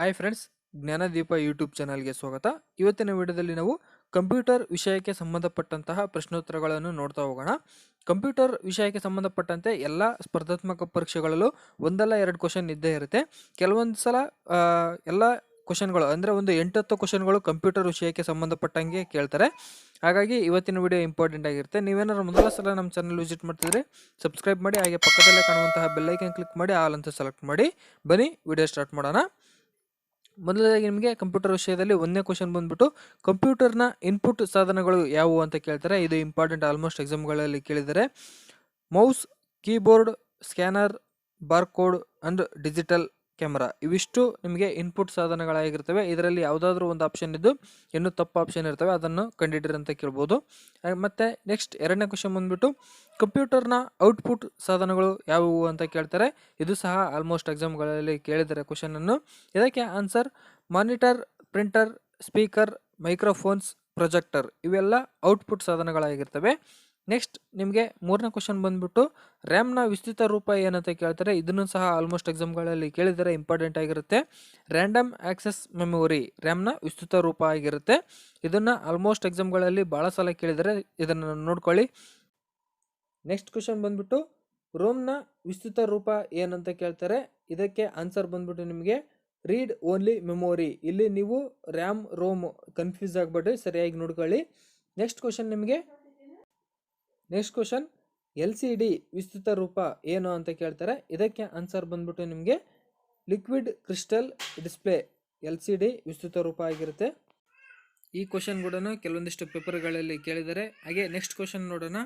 Hi friends, Jnanadeepa YouTube ಚಾನಲ್ಗೆ ಸ್ವಾಗತ. ಇವತ್ತಿನ ವಿಡಿಯೋದಲ್ಲಿ ನಾವು ಕಂಪ್ಯೂಟರ್ ವಿಷಯಕ್ಕೆ ಸಂಬಂಧಪಟ್ಟಂತಹ ಪ್ರಶ್ನೋತ್ತರಗಳನ್ನು ನೋಡ್ತಾ ಹೋಗೋಣ. ಕಂಪ್ಯೂಟರ್ ವಿಷಯಕ್ಕೆ ಸಂಬಂಧಪಟ್ಟಂತೆ ಎಲ್ಲ ಸ್ಪರ್ಧಾತ್ಮಕ ಪರೀಕ್ಷೆಗಳಲ್ಲೂ ಒಂದಲ್ಲ ಎರಡು ಕ್ವಶನ್ ಇದ್ದೇ ಇರುತ್ತೆ. ಕೆಲವೊಂದು ಸಲ ಎಲ್ಲ ಕ್ವಶನ್ಗಳು ಅಂದರೆ ಒಂದು ಎಂಟತ್ತು ಕ್ವಶನ್ಗಳು ಕಂಪ್ಯೂಟರ್ ವಿಷಯಕ್ಕೆ ಸಂಬಂಧಪಟ್ಟಂಗೆ ಕೇಳ್ತಾರೆ. ಹಾಗಾಗಿ ಇವತ್ತಿನ ವಿಡಿಯೋ ಇಂಪಾರ್ಟೆಂಟ್ ಆಗಿರುತ್ತೆ. ನೀವೇನಾದ್ರು ಮೊದಲ ಸಲ ನಮ್ಮ ಚಾನಲ್ ವಿಸಿಟ್ ಮಾಡ್ತಿದ್ರೆ ಸಬ್ಸ್ಕ್ರೈಬ್ ಮಾಡಿ, ಹಾಗೆ ಪಕ್ಕದಲ್ಲೇ ಕಾಣುವಂತಹ ಬೆಲ್ಲೈಕನ್ ಕ್ಲಿಕ್ ಮಾಡಿ, ಆಲ್ ಅಂತ ಸೆಲೆಕ್ಟ್ ಮಾಡಿ. ಬನ್ನಿ, ವಿಡಿಯೋ ಸ್ಟಾರ್ಟ್ ಮಾಡೋಣ. ಮೊದಲದಾಗಿ ನಿಮಗೆ ಕಂಪ್ಯೂಟರ್ ವಿಷಯದಲ್ಲಿ ಒಂದನೇ ಕ್ವಶನ್ ಬಂದ್ಬಿಟ್ಟು, ಕಂಪ್ಯೂಟರ್ನ ಇನ್ಪುಟ್ ಸಾಧನಗಳು ಯಾವುವು ಅಂತ ಕೇಳ್ತಾರೆ. ಇದು ಇಂಪಾರ್ಟೆಂಟ್ ಆಲ್ಮೋಸ್ಟ್ ಎಕ್ಸಾಮ್ಗಳಲ್ಲಿ ಕೇಳಿದರೆ mouse keyboard scanner barcode and digital camera. ಇವಿಷ್ಟು ನಿಮಗೆ ಇನ್ಪುಟ್ ಸಾಧನಗಳಾಗಿರ್ತವೆ. ಇದರಲ್ಲಿ ಯಾವುದಾದ್ರೂ ಒಂದು ಆಪ್ಷನ್ ಇದ್ದು ಇನ್ನೂ ತಪ್ಪು ಆಪ್ಷನ್ ಇರ್ತವೆ. ಅದನ್ನು ಕಂಡಿಡಿರಿ ಅಂತ ಕೇಳ್ಬೋದು. ಮತ್ತು ನೆಕ್ಸ್ಟ್ ಎರಡನೇ ಕ್ವಶನ್ ಬಂದ್ಬಿಟ್ಟು ಕಂಪ್ಯೂಟರ್ನ ಔಟ್ಪುಟ್ ಸಾಧನಗಳು ಯಾವುವು ಅಂತ ಕೇಳ್ತಾರೆ. ಇದು ಸಹ ಆಲ್ಮೋಸ್ಟ್ ಎಕ್ಸಾಮ್ಗಳಲ್ಲಿ ಕೇಳಿದ್ದಾರೆ ಕ್ವಶನನ್ನು ಇದಕ್ಕೆ answer monitor printer speaker microphones projector ಇವೆಲ್ಲ ಔಟ್ಪುಟ್ ಸಾಧನಗಳಾಗಿರ್ತವೆ. ನೆಕ್ಸ್ಟ್ ನಿಮಗೆ ಮೂರನೇ ಕ್ವಶನ್ ಬಂದ್ಬಿಟ್ಟು ರ್ಯಾಮ್ನ ವಿಸ್ತೃತ ರೂಪ ಏನಂತ ಕೇಳ್ತಾರೆ, ಇದನ್ನು ಸಹ ಆಲ್ಮೋಸ್ಟ್ ಎಕ್ಸಾಮ್ಗಳಲ್ಲಿ ಕೇಳಿದರೆ ಇಂಪಾರ್ಟೆಂಟ್ ಆಗಿರುತ್ತೆ. ರ್ಯಾಂಡಮ್ ಆಕ್ಸೆಸ್ ಮೆಮೊರಿ ರ್ಯಾಮ್ನ ವಿಸ್ತೃತ ರೂಪ ಆಗಿರುತ್ತೆ. ಇದನ್ನು ಆಲ್ಮೋಸ್ಟ್ ಎಕ್ಸಾಮ್ಗಳಲ್ಲಿ ಭಾಳ ಸಲ ಕೇಳಿದರೆ ಇದನ್ನು ನೋಡ್ಕೊಳ್ಳಿ. ನೆಕ್ಸ್ಟ್ ಕ್ವಶನ್ ಬಂದ್ಬಿಟ್ಟು ರೋಮ್ನ ವಿಸ್ತೃತ ರೂಪ ಏನಂತ ಕೇಳ್ತಾರೆ, ಇದಕ್ಕೆ ಆನ್ಸರ್ ಬಂದ್ಬಿಟ್ಟು ನಿಮಗೆ ರೀಡ್ ಓನ್ಲಿ ಮೆಮೊರಿ ಇಲ್ಲಿ ನೀವು ರ್ಯಾಮ್ ರೋಮ್ ಕನ್ಫ್ಯೂಸ್ ಆಗಿಬಿಟ್ಟು ಸರಿಯಾಗಿ ನೋಡ್ಕೊಳ್ಳಿ. ನೆಕ್ಸ್ಟ್ ಕ್ವಶನ್ ನಿಮಗೆ next question L C D ವಿಸ್ತೃತ ರೂಪ ಏನು ಅಂತ ಕೇಳ್ತಾರೆ. ಇದಕ್ಕೆ ಆನ್ಸರ್ ಬಂದ್ಬಿಟ್ಟು ನಿಮಗೆ liquid crystal display L C D ವಿಸ್ತೃತ ರೂಪ ಆಗಿರುತ್ತೆ. ಈ ಕ್ವಶನ್ ಕೂಡ ಕೆಲವೊಂದಿಷ್ಟು ಪೇಪರ್ಗಳಲ್ಲಿ ಕೇಳಿದ್ದಾರೆ. ಹಾಗೆ ನೆಕ್ಸ್ಟ್ ಕ್ವಶನ್ ನೋಡೋಣ.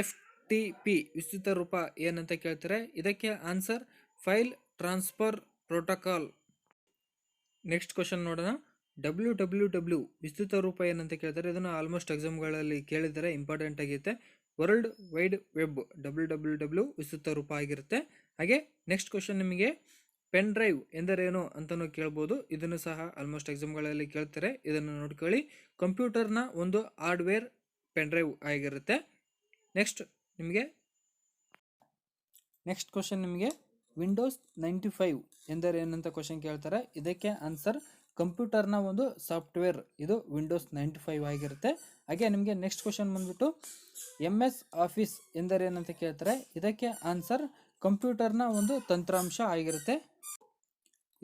ಎಫ್ ಟಿ ಪಿ ವಿಸ್ತೃತ ರೂಪ ಏನಂತ ಕೇಳ್ತಾರೆ. ಇದಕ್ಕೆ answer file transfer protocol next question ನೋಡೋಣ. ಡಬ್ಲ್ಯೂ ಡಬ್ಲ್ಯೂ ಡಬ್ಲ್ಯೂ ವಿಸ್ತೃತ ರೂಪ ಏನಂತ ಕೇಳ್ತಾರೆ. ಇದನ್ನು ಆಲ್ಮೋಸ್ಟ್ ಎಕ್ಸಾಮ್ಗಳಲ್ಲಿ ಕೇಳಿದರೆ ಇಂಪಾರ್ಟೆಂಟ್ ಆಗಿರುತ್ತೆ. World wide web W W W ವಿಸ್ತೃತ ರೂಪ ಆಗಿರುತ್ತೆ. ಹಾಗೆ ನೆಕ್ಸ್ಟ್ ಕ್ವಶನ್ ನಿಮಗೆ ಪೆನ್ ಡ್ರೈವ್ ಎಂದರೇನು ಅಂತಲೂ ಕೇಳ್ಬೋದು. ಇದನ್ನು ಸಹ ಆಲ್ಮೋಸ್ಟ್ ಎಕ್ಸಾಮ್ಗಳಲ್ಲಿ ಕೇಳ್ತಾರೆ. ಇದನ್ನು ನೋಡ್ಕೊಳ್ಳಿ. ಕಂಪ್ಯೂಟರ್ನ ಒಂದು ಹಾರ್ಡ್ವೇರ್ ಪೆನ್ ಡ್ರೈವ್ ಆಗಿರುತ್ತೆ. ನೆಕ್ಸ್ಟ್ ನಿಮಗೆ ನೆಕ್ಸ್ಟ್ ಕ್ವಶನ್ ನಿಮಗೆ ವಿಂಡೋಸ್ ನೈಂಟಿ ಫೈವ್ ಎಂದರೇನಂತ ಕ್ವಶನ್ ಕೇಳ್ತಾರೆ. ಇದಕ್ಕೆ ಆನ್ಸರ್ ಕಂಪ್ಯೂಟರ್ನ ಒಂದು ಸಾಫ್ಟ್ವೇರ್ ಇದು ವಿಂಡೋಸ್ ನೈಂಟಿ ಫೈವ್ ಆಗಿರುತ್ತೆ. ಹಾಗೆ ನಿಮಗೆ ನೆಕ್ಸ್ಟ್ ಕ್ವಶನ್ ಬಂದ್ಬಿಟ್ಟು ಎಂ ಎಸ್ ಆಫೀಸ್ ಎಂದರೇನಂತ ಕೇಳ್ತಾರೆ? ಇದಕ್ಕೆ ಆನ್ಸರ್ ಕಂಪ್ಯೂಟರ್ನ ಒಂದು ತಂತ್ರಾಂಶ ಆಗಿರುತ್ತೆ.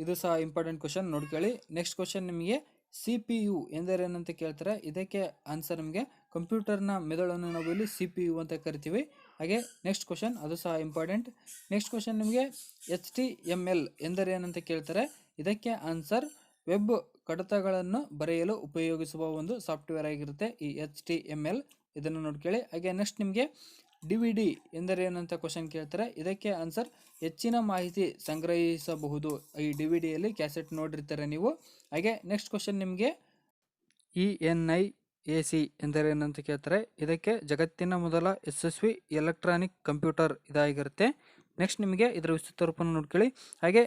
ಇದು ಸಹ ಇಂಪಾರ್ಟೆಂಟ್ ಕ್ವಶನ್ ನೋಡ್ಕೊಳ್ಳಿ. ನೆಕ್ಸ್ಟ್ ಕ್ವಶನ್ ನಿಮಗೆ ಸಿ ಪಿ ಯು ಎಂದರೇನಂತ ಕೇಳ್ತಾರೆ? ಇದಕ್ಕೆ ಆನ್ಸರ್ ನಿಮಗೆ ಕಂಪ್ಯೂಟರ್ನ ಮೆದುಳನ್ನು ನಾವು ಇಲ್ಲಿ ಸಿ ಪಿ ಯು ಅಂತ ಕರಿತೀವಿ. ಹಾಗೆ ನೆಕ್ಸ್ಟ್ ಕ್ವಶನ್ ಅದು ಸಹ ಇಂಪಾರ್ಟೆಂಟ್ ನೆಕ್ಸ್ಟ್ ಕ್ವಶನ್ ನಿಮಗೆ ಎಚ್ ಟಿ ಎಂ ಎಲ್ ಎಂದರೇನಂತ ಕೇಳ್ತಾರೆ? ಇದಕ್ಕೆ ಆನ್ಸರ್ ವೆಬ್ ಕಡತಗಳನ್ನು ಬರೆಯಲು ಉಪಯೋಗಿಸುವ ಒಂದು ಸಾಫ್ಟ್ವೇರ್ ಆಗಿರುತ್ತೆ ಈ ಎಚ್ ಟಿ ಎಂ ಎಲ್ ಇದನ್ನು ನೋಡ್ಕೊಳ್ಳಿ ಹಾಗೆ ನೆಕ್ಸ್ಟ್ ನಿಮಗೆ ಡಿ ವಿ ಡಿ ಎಂದರೇನಂತ ಕ್ವಶನ್ ಕೇಳ್ತಾರೆ. ಇದಕ್ಕೆ ಆನ್ಸರ್ ಹೆಚ್ಚಿನ ಮಾಹಿತಿ ಸಂಗ್ರಹಿಸಬಹುದು. ಈ ಡಿ ವಿ ಡಿಯಲ್ಲಿ ಕ್ಯಾಸೆಟ್ ನೋಡಿರ್ತಾರೆ ನೀವು. ಹಾಗೆ ನೆಕ್ಸ್ಟ್ ಕ್ವಶನ್ ನಿಮಗೆ E N I A C ಎಂದರೇನಂತ ಕೇಳ್ತಾರೆ. ಇದಕ್ಕೆ ಜಗತ್ತಿನ ಮೊದಲ ಯಶಸ್ವಿ ಎಲೆಕ್ಟ್ರಾನಿಕ್ ಕಂಪ್ಯೂಟರ್ ಇದಾಗಿರುತ್ತೆ. ನೆಕ್ಸ್ಟ್ ನಿಮಗೆ ಇದರ ವಿಸ್ತೃತ ರೂಪವನ್ನು ನೋಡ್ಕೊಳ್ಳಿ ಹಾಗೆ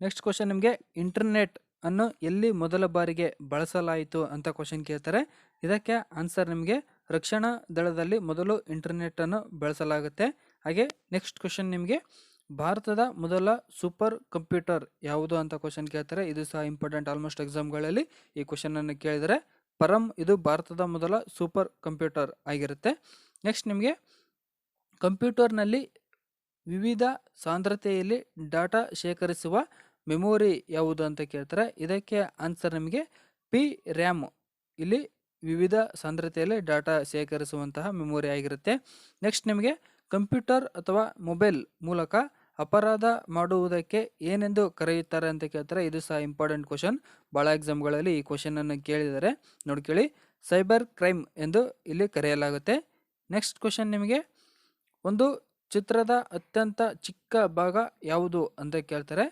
ನೆಕ್ಸ್ಟ್ ಕ್ವಶನ್ ನಿಮಗೆ ಇಂಟರ್ನೆಟ್ ಅನ್ನು ಎಲ್ಲಿ ಮೊದಲ ಬಾರಿಗೆ ಬಳಸಲಾಯಿತು ಅಂತ ಕ್ವಶನ್ ಕೇಳ್ತಾರೆ. ಇದಕ್ಕೆ ಆನ್ಸರ್ ನಿಮಗೆ ರಕ್ಷಣಾ ದಳದಲ್ಲಿ ಮೊದಲು ಇಂಟರ್ನೆಟ್ಟನ್ನು ಬಳಸಲಾಗುತ್ತೆ. ಹಾಗೆ ನೆಕ್ಸ್ಟ್ ಕ್ವಶನ್ ನಿಮಗೆ ಭಾರತದ ಮೊದಲ ಸೂಪರ್ ಕಂಪ್ಯೂಟರ್ ಯಾವುದು ಅಂತ ಕ್ವಶನ್ ಕೇಳ್ತಾರೆ. ಇದು ಸಹ ಇಂಪಾರ್ಟೆಂಟ್ ಆಲ್ಮೋಸ್ಟ್ ಎಕ್ಸಾಮ್ಗಳಲ್ಲಿ ಈ ಕ್ವಶನನ್ನು ಕೇಳಿದರೆ. ಪರಂ ಇದು ಭಾರತದ ಮೊದಲ ಸೂಪರ್ ಕಂಪ್ಯೂಟರ್ ಆಗಿರುತ್ತೆ. ನೆಕ್ಸ್ಟ್ ನಿಮಗೆ ಕಂಪ್ಯೂಟರ್ನಲ್ಲಿ ವಿವಿಧ ಸಾಂದ್ರತೆಯಲ್ಲಿ ಡಾಟಾ ಶೇಖರಿಸುವ ಮೆಮೊರಿ ಯಾವುದು ಅಂತ ಕೇಳ್ತಾರೆ. ಇದಕ್ಕೆ ಆನ್ಸರ್ ನಿಮಗೆ ಪಿ ರ್ಯಾಮ್. ಇಲ್ಲಿ ವಿವಿಧ ಸಾಂದ್ರತೆಯಲ್ಲಿ ಡಾಟಾ ಶೇಖರಿಸುವಂತಹ ಮೆಮೊರಿ ಆಗಿರುತ್ತೆ. ನೆಕ್ಸ್ಟ್ ನಿಮಗೆ ಕಂಪ್ಯೂಟರ್ ಅಥವಾ ಮೊಬೈಲ್ ಮೂಲಕ ಅಪರಾಧ ಮಾಡುವುದಕ್ಕೆ ಏನೆಂದು ಕರೆಯುತ್ತಾರೆ ಅಂತ ಕೇಳ್ತಾರೆ. ಇದು ಸಹ ಇಂಪಾರ್ಟೆಂಟ್ ಕ್ವಶನ್ ಭಾಳ ಎಕ್ಸಾಮ್ಗಳಲ್ಲಿ ಈ ಕ್ವಶನನ್ನು ಕೇಳಿದರೆ ನೋಡ್ಕೊಳ್ಳಿ. ಸೈಬರ್ ಕ್ರೈಮ್ ಎಂದು ಇಲ್ಲಿ ಕರೆಯಲಾಗುತ್ತೆ. ನೆಕ್ಸ್ಟ್ ಕ್ವಶನ್ ನಿಮಗೆ ಒಂದು ಚಿತ್ರದ ಅತ್ಯಂತ ಚಿಕ್ಕ ಭಾಗ ಯಾವುದು ಅಂತ ಕೇಳ್ತಾರೆ.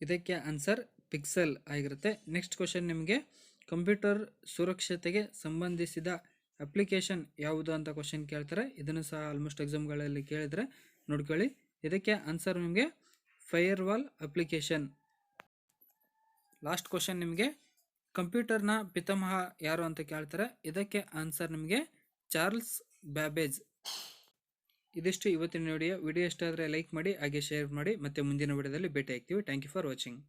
ಇದಕ್ಕೆ ಆನ್ಸರ್ ಪಿಕ್ಸೆಲ್ ಆಗಿರುತ್ತೆ. ನೆಕ್ಸ್ಟ್ ಕ್ವಶನ್ ನಿಮಗೆ ಕಂಪ್ಯೂಟರ್ ಸುರಕ್ಷತೆಗೆ ಸಂಬಂಧಿಸಿದ ಅಪ್ಲಿಕೇಶನ್ ಯಾವುದು ಅಂತ ಕ್ವಶನ್ ಕೇಳ್ತಾರೆ. ಇದನ್ನು ಸಹ ಆಲ್ಮೋಸ್ಟ್ ಎಕ್ಸಾಮ್ಗಳಲ್ಲಿ ಕೇಳಿದರೆ ನೋಡ್ಕೊಳ್ಳಿ. ಇದಕ್ಕೆ ಆನ್ಸರ್ ನಿಮಗೆ firewall application last question ನಿಮಗೆ ಕಂಪ್ಯೂಟರ್ನ ಪಿತಾಮಹ ಯಾರು ಅಂತ ಕೇಳ್ತಾರೆ. ಇದಕ್ಕೆ ಆನ್ಸರ್ ನಿಮಗೆ, ಚಾರ್ಲ್ಸ್ ಬ್ಯಾಬೇಜ್. ಇದಿಷ್ಟು ಇವತ್ತಿನ ವಿಡಿಯೋ. ವಿಡಿಯೋ ಇಷ್ಟ ಆದರೆ ಲೈಕ್ ಮಾಡಿ, ಹಾಗೆ ಶೇರ್ ಮಾಡಿ. ಮತ್ತೆ ಮುಂದಿನ ವಿಡಿಯೋದಲ್ಲಿ ಭೇಟಿ ಆಗ್ತೀವಿ ಥ್ಯಾಂಕ್ ಯು ಫಾರ್ ವಾಚಿಂಗ್